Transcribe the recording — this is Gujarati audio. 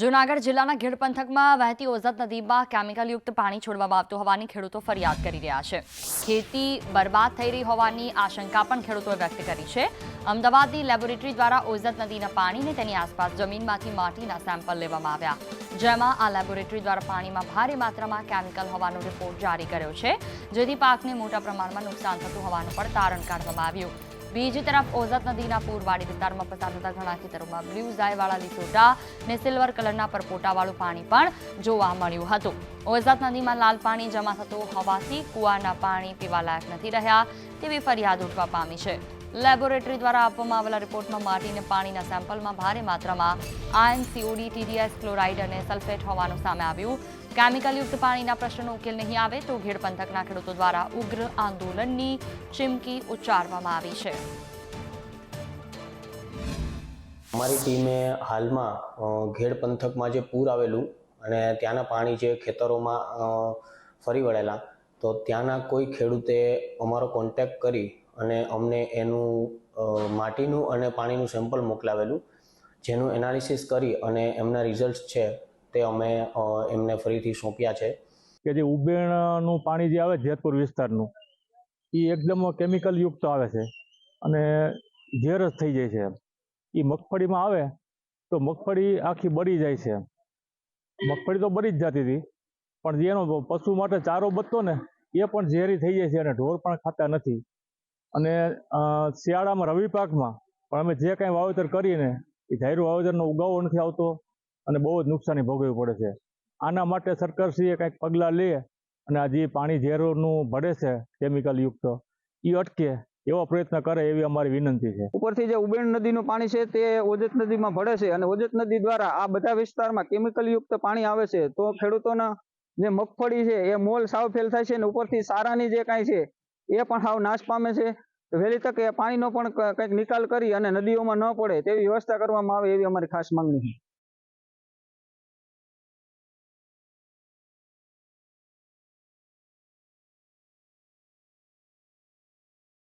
જૂનાગઢ જિલ્લાના ગીર પંથકમાં વહેતી ઓઝત નદીમાં કેમિકલયુક્ત પાણી છોડવામાં આવતું હોવાની ખેડૂતો ફરિયાદ કરી રહ્યા છે. ખેતી બરબાદ થઈ રહી હોવાની આશંકા પણ ખેડૂતોએ વ્યક્ત કરી છે. અમદાવાદની લેબોરેટરી દ્વારા ઓઝત નદીના પાણીને તેની આસપાસ જમીનમાંથી માટીના સેમ્પલ લેવામાં આવ્યા. જેમાં આ લેબોરેટરી દ્વારા પાણીમાં ભારે માત્રામાં કેમિકલ હોવાનો રિપોર્ટ જારી કર્યો છે, જેથી પાકને મોટા પ્રમાણમાં નુકસાન થતું હોવાનું પણ તારણ કાઢવામાં આવ્યું. બીજી તરફ ઓઝત નદીના પૂરવાડી વિસ્તારમાં પસાર થતા ઘણા ખેતરોમાં બ્લુ ઝાયવાળા લીસોટા ને સિલ્વર કલરના પરપોટાવાળું પાણી પણ જોવા મળ્યું હતું. ઓઝત નદીમાં લાલ પાણી જમા થતું હોવાથી કુવાના પાણી પીવાલાયક નથી રહ્યા તેવી ફરિયાદ ઉઠવા પામી છે. લેબોરેટરી દ્વારા આપવામાં આવેલા રિપોર્ટમાં માટીને પાણીના સેમ્પલમાં ભારે માત્રામાં આયન સીઓડી, ટીડીએસ ક્લોરાઇડ અને સલ્ફેટ હોવાનું સામે આવ્યું. કેમિકલયુક્ત પાણીના પ્રશ્નનો ઉકેલ નહીં આવે તો ઘેડ પંથકના ખેડૂતો દ્વારા ઉગ્ર આંદોલનની ચીમકી ઉચ્ચારવામાં આવી છે. અમારી ટીમે હાલમાં ઘેડ પંથકમાં જે પૂર આવેલું અને ત્યાંના પાણી જે ખેતરોમાં ફરી વળેલા, તો ત્યાંના કોઈ ખેડૂતે અમારો કોન્ટેક્ટ કરી અને અમને એનું માટીનું અને પાણીનું સેમ્પલ મોકલાવેલું, જેનું એનાલિસિસ કરી અને એમના રિઝલ્ટ છે તે અમે એમને ફરીથી સોંપ્યા છે. કે જે ઉબેણનું પાણી જે આવે જેતપુર વિસ્તારનું એ એકદમ કેમિકલ યુક્ત આવે છે અને ઝેર જ થઈ જાય છે એ મગફળીમાં આવે તો મગફળી આખી બળી જાય છે મગફળી તો બળી જ જતી હતી, પણ જેનો પશુ માટે ચારો બચતો ને, એ પણ ઝેરી થઈ જાય છે અને ઢોર પણ ખાતા નથી. અને શિયાળામાં રવિ પાકમાં પણ અમે જે કાંઈ વાવેતર કરીએ એ ધાર્યું વાવેતરનો ઉગાવો નથી આવતો. અને બહુ જ નુકસાની ભોગવવી પડે છે. આના માટે સરકારશ્રીએ કંઈક પગલાં લે અને આ જે પાણી ઝેરોનું ભળે છે કેમિકલ યુક્ત એ અટકે એવો પ્રયત્ન કરે એવી અમારી વિનંતી છે. ઉપરથી જે ઉબેણ નદીનું પાણી છે તે ઓજત નદીમાં ભળે છે અને ઓજત નદી દ્વારા આ બધા વિસ્તારમાં કેમિકલયુક્ત પાણી આવે છે, તો ખેડૂતોના જે મગફળી છે એ મોલ સાવ ફેલ થાય છે અને ઉપરથી સારાની જે કાંઈ છે એ પણ સાવ નાશ પામે છે. વહેલી તકે પાણીનો પણ કંઈક નિકાલ કરી અને નદીઓમાં ન પડે તેવી વ્યવસ્થા કરવામાં આવે એવી અમારી ખાસ માંગણી છે.